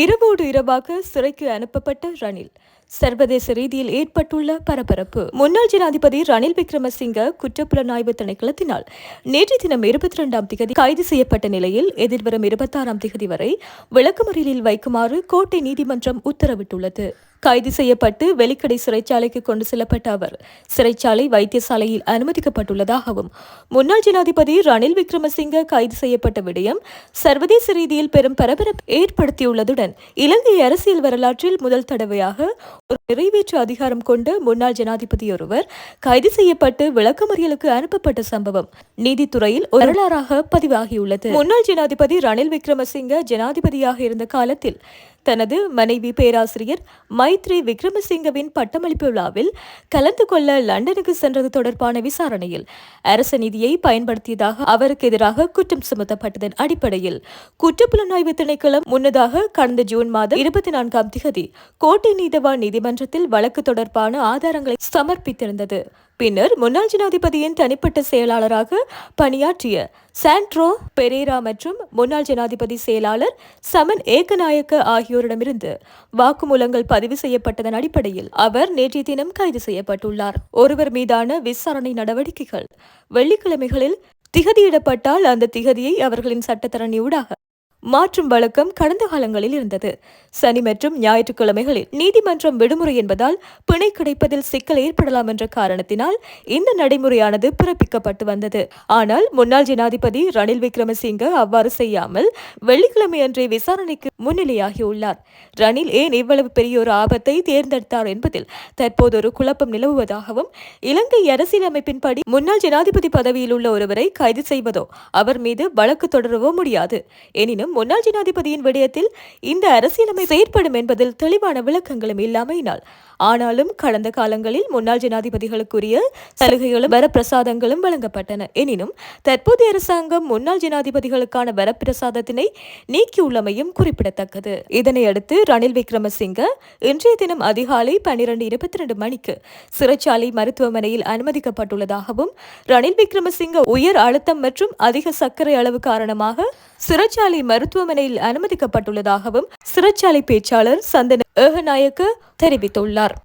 இரவோடு இரவாக சிறைக்கு அனுப்பப்பட்ட ரணில். சர்வதேச ரீதியில் ஏற்பட்டுள்ள பரபரப்பு. முன்னாள் ஜனாதிபதி ரணில் விக்ரமசிங்க குற்றப்புலனாய்வு திணைக்களத்தினால் நேற்று தினம் இருபத்தி இரண்டாம் திகதி கைது செய்யப்பட்ட நிலையில் எதிர்வரும் இருபத்தாறாம் திகதி வரை விளக்கமறியலில் வைக்குமாறு கோட்டை நீதிமன்றம் உத்தரவிட்டுள்ளது. கைது செய்யப்பட்டு வெலிக்கடை சிறைச்சாலைக்கு கொண்டு செல்லப்பட்ட அவர். சிறைச்சாலை வைத்தியசாலையில் அனுமதிக்கப்பட்டுள்ளதாகவும் முன்னாள் ஜனாதிபதி ரணில் விக்ரமசிங்க கைது செய்யப்பட்ட விடயம் சர்வதேச ரீதியில் பெரும் பரபரப்பு ஏற்படுத்தியுள்ளதுடன் இலங்கை அரசியல் வரலாற்றில் முதல் தடவையாக ஒரு நிறைவேற்று அதிகாரம் கொண்ட முன்னாள் ஜனாதிபதி ஒருவர் கைது செய்யப்பட்டு விளக்கமறியலுக்கு அனுப்பப்பட்ட சம்பவம் நீதித்துறையில் வரலாறாக பதிவாகியுள்ளது. முன்னாள் ஜனாதிபதி ரணில் விக்ரமசிங்க ஜனாதிபதியாக இருந்த காலத்தில் தனது மனைவி பேராசிரியர் மைத்ரி விக்ரமசிங்கவின் பட்டமளிப்பு விழாவில் கலந்து கொள்ள லண்டனுக்கு சென்றது தொடர்பான விசாரணையில் அரச நிதியை பயன்படுத்தியதாக அவருக்கு எதிராக குற்றம் சுமத்தப்பட்டதன் அடிப்படையில் குற்றப்புலனாய்வு திணைக்களம் முன்னதாக கடந்த ஜூன் மாதம் இருபத்தி நான்காம் திகதி கோட்டை நீதவான் நீதிமன்றத்தில் வழக்கு தொடர்பான ஆதாரங்களை சமர்ப்பித்திருந்தது. பின்னர் முன்னாள் ஜனாதிபதியின் தனிப்பட்ட செயலாளராக பணியாற்றிய சாண்ட்ரோ பெரேரா மற்றும் முன்னாள் ஜனாதிபதி செயலாளர் சமன் ஏகநாயக்க ஆகியோரிடமிருந்து வாக்குமூலங்கள் பதிவு செய்யப்பட்டதன் அடிப்படையில் அவர் நேற்றைய தினம் கைது செய்யப்பட்டுள்ளார். ஒருவர் மீதான விசாரணை நடவடிக்கைகள் வெள்ளிக்கிழமைகளில் திகதியிடப்பட்டால் அந்த திகதியை அவர்களின் சட்டத்தரணி ஊடாக மாற்றும் வழக்கம் கடந்த காலங்களில் இருந்தது. சனி மற்றும் ஞாயிற்றுக்கிழமைகளில் நீதிமன்றம் விடுமுறை என்பதால் பிணை கிடைப்பதில் சிக்கல் ஏற்படலாம் என்ற காரணத்தினால் இந்த நடைமுறையானது பிறப்பிக்கப்பட்டு வந்தது. ஆனால் முன்னாள் ஜனாதிபதி ரணில் விக்ரமசிங்க அவ்வாறு செய்யாமல் வெள்ளிக்கிழமை அன்றைய விசாரணைக்கு முன்னிலையாகியுள்ளார் ரணில் ஏன் இவ்வளவு பெரிய ஒரு ஆபத்தை தேர்ந்தெடுத்தார் என்பதில் தற்போது ஒரு குழப்பம் நிலவுவதாகவும் இலங்கை அரசியலமைப்பின்படி முன்னாள் ஜனாதிபதி பதவியில் உள்ள ஒருவரை கைது செய்வதோ அவர் மீது வழக்கு தொடரவோ முடியாது. எனினும் முன்னாள் ஜனாதிபதியின் விடயத்தில் இந்த அரசியலமை செயற்படும் என்பதில் தெளிவான விளக்கங்களும் இல்லாமையினால் ஆனாலும் கடந்த காலங்களில் முன்னாள் ஜனாதிபதிகளுக்குரிய சலுகைகளும் வரப்பிரசாதங்களும் வழங்கப்பட்டன. எனினும் தற்போதைய அரசாங்கம் முன்னாள் ஜனாதிபதிகளுக்கான வரப்பிரசாதத்தினை நீக்கியுள்ளமையும் குறிப்பிட குறிப்பிடத்தக்கது இதனையடுத்து ரணில் விக்ரமசிங்க இன்றைய தினம் அதிகாலை பனிரெண்டு இருபத்தி ரெண்டு மணிக்கு சிறைச்சாலை மருத்துவமனையில் அனுமதிக்கப்பட்டுள்ளதாகவும் ரணில் விக்ரமசிங்க உயர் அழுத்தம் மற்றும் அதிக சர்க்கரை அளவு காரணமாக சிறைச்சாலை மருத்துவமனையில் அனுமதிக்கப்பட்டுள்ளதாகவும் சிறைச்சாலை பேச்சாளர் சந்தன ஏகநாயக்க தெரிவித்துள்ளார்.